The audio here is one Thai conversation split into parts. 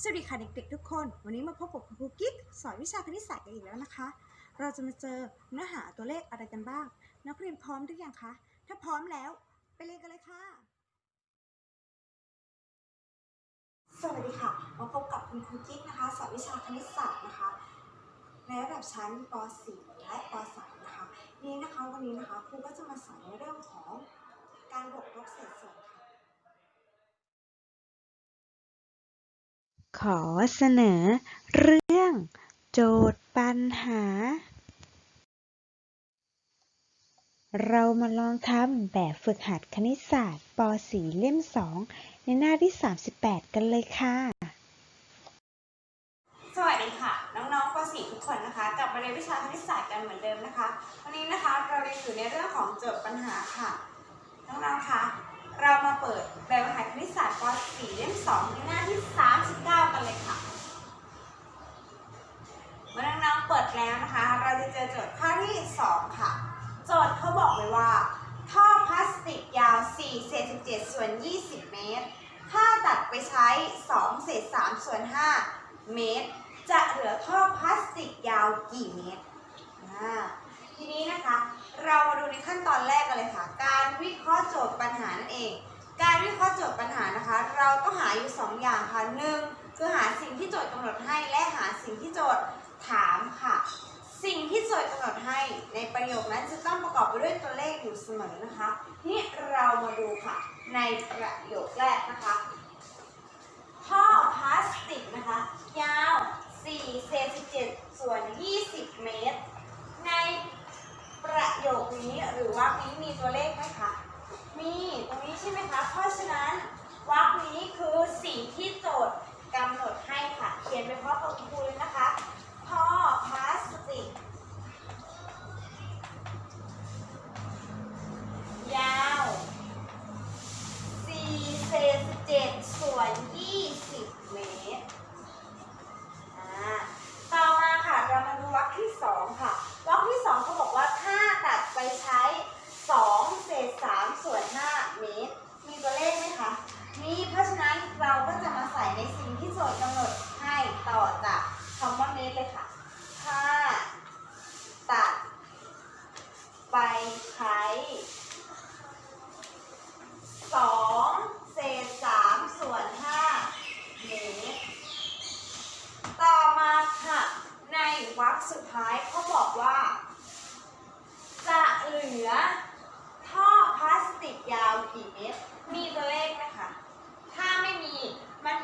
สวัสดีค่ะเด็กๆทุกคน วันนี้มาพบกับครูกิ๊กสอนวิชาคณิตศาสตร์กันอีกแล้วนะคะ เราจะมาเจอเนื้อหาตัวเลขอะไรกันบ้าง นักเรียนพร้อมหรือยังคะ ถ้าพร้อมแล้วไปเรียนกันเลยค่ะ สวัสดีค่ะ มาพบกับคุณครูกิ๊กนะคะ สอนวิชาคณิตศาสตร์นะคะ ในระดับชั้นป .4 และป .3 นะคะ นี่นะคะวันนี้นะคะครูก็จะมาสอนในเรื่องของการบวกลบเศษส่วน ขอเสนอเรื่องโจทย์ปัญหา เรามาลองทำแบบฝึกหัดคณิตศาสตร์ป .4 เล่ม 2 ในหน้าที่ 38 กันเลยค่ะ สวัสดีค่ะ น้องๆป .4 ทุกคนนะคะ กลับมาเรียนวิชาคณิตศาสตร์กันเหมือนเดิมนะคะ วันนี้นะคะเราเรียนอยู่ในเรื่องของโจทย์ปัญหาค่ะ น้องๆคะ เรามาเปิดแบบฝึกหัดคณิตศาสตร์ป .4 เล่ม2ในหน้าที่ 39 กันเลยค่ะเมื่อน้องๆเปิดแล้วนะคะ เราจะเจอโจทย์ข้อที่ 2 ค่ะ โจทย์เขาบอกเลยว่า ท่อพลาสติกยาว4เศษ17ส่วน 20 เมตร ถ้าตัดไปใช้2เศษ3ส่วน 5 เมตร จะเหลือท่อพลาสติกยาวกี่เมตร ทีนี้นะคะ เรามาดูในขั้นตอนแรกกันเลยค่ะ การวิเคราะห์โจทย์ปัญหานั่นเอง การวิเคราะห์โจทย์ปัญหานะคะ เราต้องหาอยู่ 2 อย่างค่ะหนึ่งคือหาสิ่งที่โจทย์กำหนดให้และหาสิ่งที่โจทย์ถามค่ะ สิ่งที่โจทย์กำหนดให้ในประโยคนั้นจะต้องประกอบไปด้วยตัวเลขอยู่เสมอนะคะนี่เรามาดูค่ะ ในประโยคแรกนะคะท่อพลาสติกนะคะ ยาว4เซน17ส่วน 20 เมตร ใน ประโยคนี้หรือวรรคนี้มีตัวเลขไหมคะ มีตรงนี้ใช่ไหมคะ เพราะฉะนั้นวรรคนี้คือสิ่งที่โจทย์กำหนดให้ค่ะ เขียนไปพร้อมกับคุณครูเลยนะคะ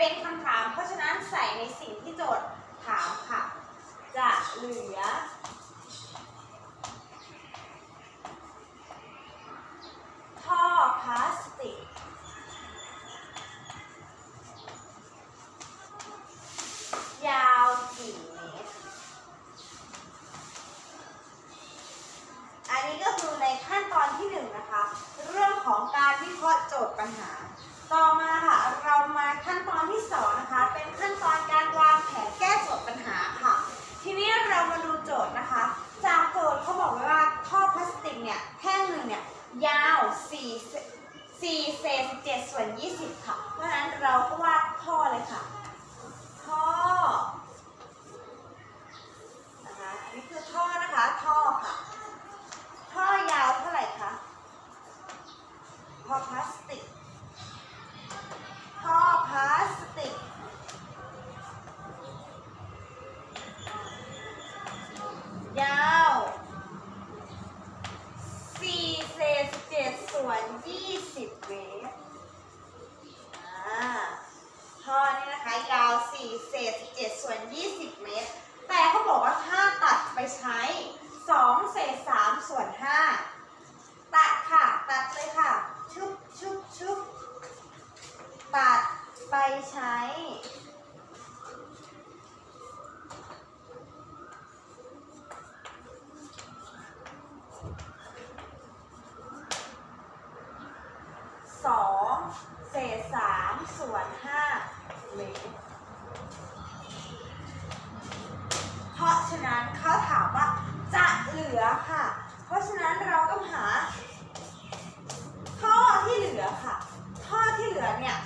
เป็นคำถาม เพราะฉะนั้นใส่ในสิ่งที่โจทย์ถามค่ะ จะเหลือ ท่อพลาส 20เมตรท่อนี่นะคะยาว4เศษ17ส่วน20เมตร แต่เขาบอกว่าถ้าตัดไปใช้2เศษ3ส่วน5ตัดค่ะ ตัดเลยค่ะ ชุบชุบชุบตัดไปใช้ สองเศษสามส่วนห้าเมตร เพราะฉะ นั้นเขาถามว่าจะเหลือค่ะ เพราะฉะนั้นเราต้องหาท่อที่เหลือค่ะท่อที่เหลือเนี่ย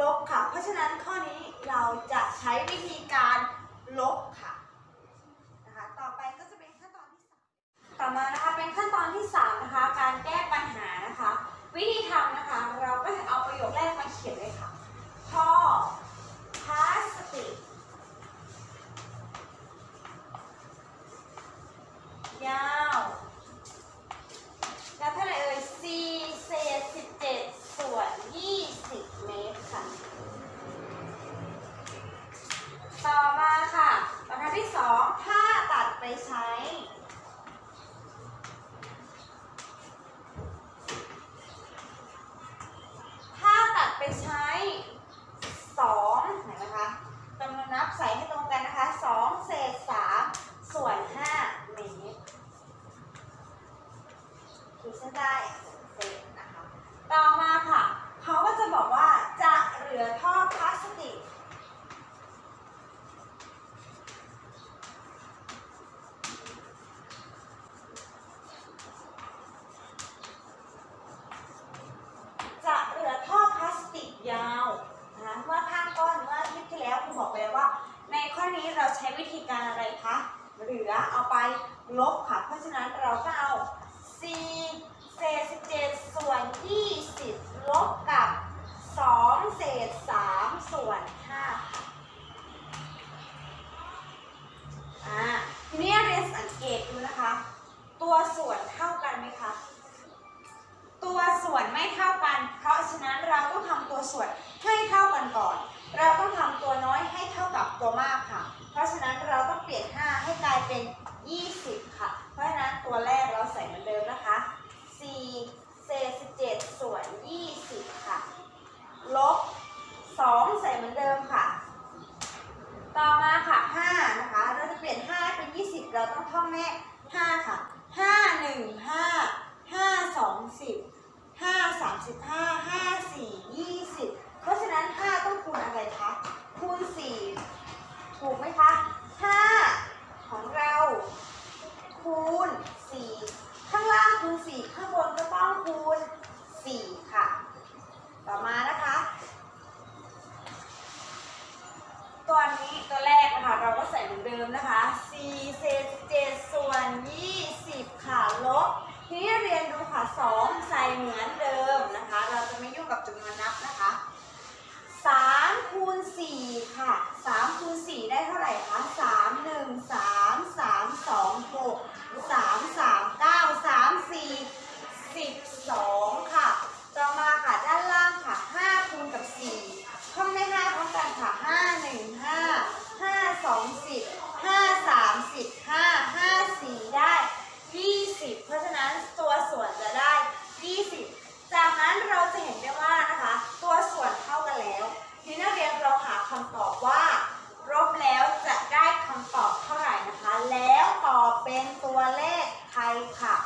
ลบค่ะ เพราะฉะนั้นข้อนี้เราจะใช้วิธีการลบค่ะนะคะต่อไปก็จะเป็นขั้นตอนที่สามต่อมานะคะเป็นขั้นตอนที่สามนะคะการแก้ปัญหานะคะ วิธีทำนะคะเราก็จะเอาประโยคแรกมาเขียนเลยค่ะท่อพลาสติกยาไหร่เอ่ย4เศษ17 ส่วน 20 เมตรค่ะ ต่อมาค่ะ บรรทัดที่2ถ้าตัดไปใช้ ถ้าตัดไปใช้2ไหนนะคะจำนวนนับใส่ให้ตรงกันนะคะ2เศษ3ส่วน5เมตรขีดเส้นใต้เศษนะคะ ต่อมาค่ะ เขาก็จะบอกว่าจะเหลือท่อพลาสติก นี้เราใช้วิธีการอะไรคะเหลือเอาไปลบค่ะ เพราะฉะนั้นเราก็เอา4เศษ17ส่วน 20 ลบกับ 2 เศษ 3 ส่วน5ค่ะอ่า ทีนี้เรียนสังเกตดูนะคะ ตัวส่วนเท่ากันไหมคะ ตัวส่วนไม่เท่ากัน เพราะฉะนั้นเราต้องทำตัวส่วน เราต้องท่องแม่5ค่ะ 5 1 5 5 2 10 5 35 5 4 20 เพราะฉะนั้น 5 ต้องคูณอะไรคะ คูณ 4 ถูกไหมคะ 5 ของเรา คูณ 4 ข้างล่างคูณ 4 ข้างบนก็ต้องคูณ 4 ค่ะ ต่อมานะคะ ตัวนี้ตัวแรกนะคะเราก็ใส่เหมือนเดิมนะคะ4เศษ7ส่วน 20 ค่ะลบทีนี้เรียนดูค่ะ2ใส่เหมือนเดิมนะคะ เราจะไม่ยุ่งกับจำนวนนับนะคะ 3 คูณ 4 ค่ะ 3 คูณ 4 ได้เท่าไหร่คะ 3 1 3 3 2 6 3 3 9 3 4 12 ค่ะ ต่อมาค่ะด้านล่างค่ะ 5 คูณกับ 4 ท่องได้5พร้อมกันค่ะ 5 1 5 5 2 10 5 3 10 5 5 4 ได้ 20 เพราะฉะนั้นตัวส่วนจะได้ 20 จากนั้นเราจะเห็นได้ว่านะคะ ตัวส่วนเท่ากันแล้ว ทีนี้นักเรียนเราหาคำตอบว่าลบแล้วจะได้คำตอบเท่าไหร่นะคะ แล้วตอบเป็นตัวเลขไทยค่ะ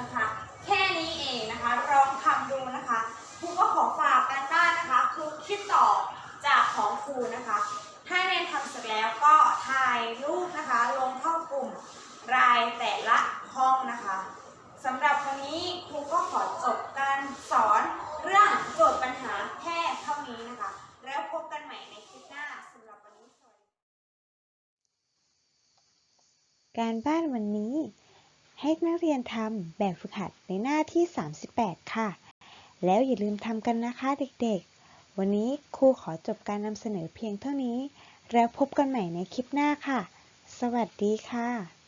นะคะ แค่นี้เองนะคะ ลองทำดูนะคะครูก็ขอฝากกันบ้านนะคะ คือคิดต่อจากของค รูนะคะ ถ้าเรียนทำเสร็จแล้วก็ถ่ายรูปนะคะ ลงเข้ากลุ่มรายแต่ละห้องนะคะสำหรับวันนี้ครูก็ขอจบการสอนเรื่องโจทย์ปัญหาแค่เท่านี้นะคะ แล้วพบกันใหม่ในคลิปหน้าสำหรับวันนี้สวัสดีการบ้านวันนี้ ให้นักเรียนทำแบบฝึกหัดในหน้าที่ 38 ค่ะ แล้วอย่าลืมทำกันนะคะเด็กๆ วันนี้ครูขอจบการนำเสนอเพียงเท่านี้ แล้วพบกันใหม่ในคลิปหน้าค่ะ สวัสดีค่ะ